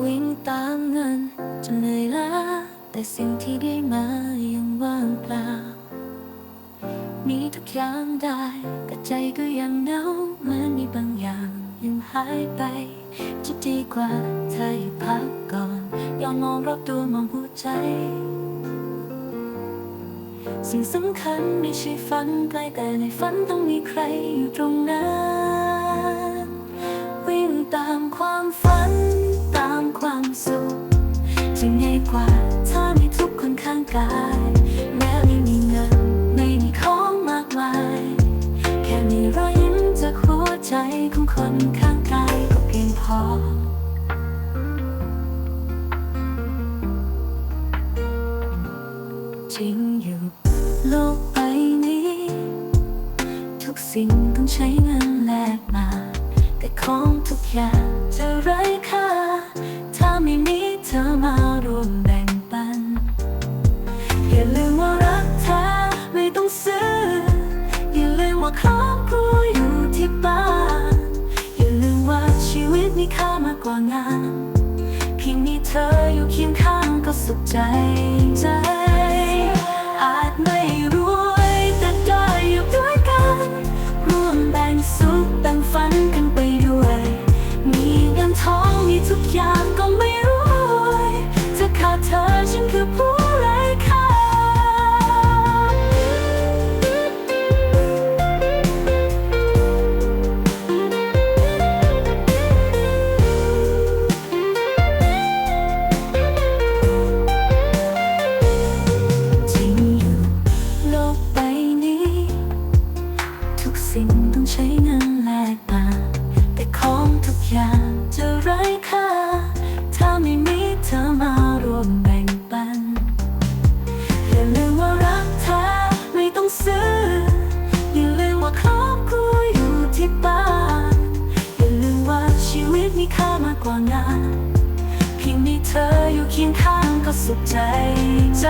วิ่งตามเงินจนเหนื่อยล้าแต่สิ่งที่ได้มายังว่างเปล่า มีทุกอย่างได้แต่ใจก็ยังเหงาเหมือนมีบางอย่างยังหายไปจะดีกว่าเธอให้พักก่อนยอมมองรอบตัวมองหัวใจ สิ่งสำคัญไม่ใช่ฝันไกลแต่ในฝันต้องมีใครอยู่ตรงนั้น วิ่งตามความฝัน ความสุขจะง่ายกว่าถ้ามีทุกคนข้างกายแม้ไม่มีเงินไม่มีของมากมายแค่มีรอยยิ้มจากหัวใจของคนข้างกายก็เพียงพอจริงอยู่โลกใบนี้ ทุกสิ่งต้องใช้เงินแลก ว่าครอบครัวอยู่ที่บ้าน อย่าลืมว่าชีวิตมีค่ามากกว่างาน เพียงมีเธออยู่เคียงข้างก็สุขใจ อย่างจะไร้ค่า ถ้าไม่มีเธอมารวมแบ่งปัน อย่าลืมว่ารักแท้ไม่ต้องซื้อ อย่าลืมว่าครอบครัวอยู่ที่บ้าน อย่าลืมว่าชีวิตมีค่ามากกว่างานเพียงมีเธออยู่เคียงข้างก็สุขใจใจ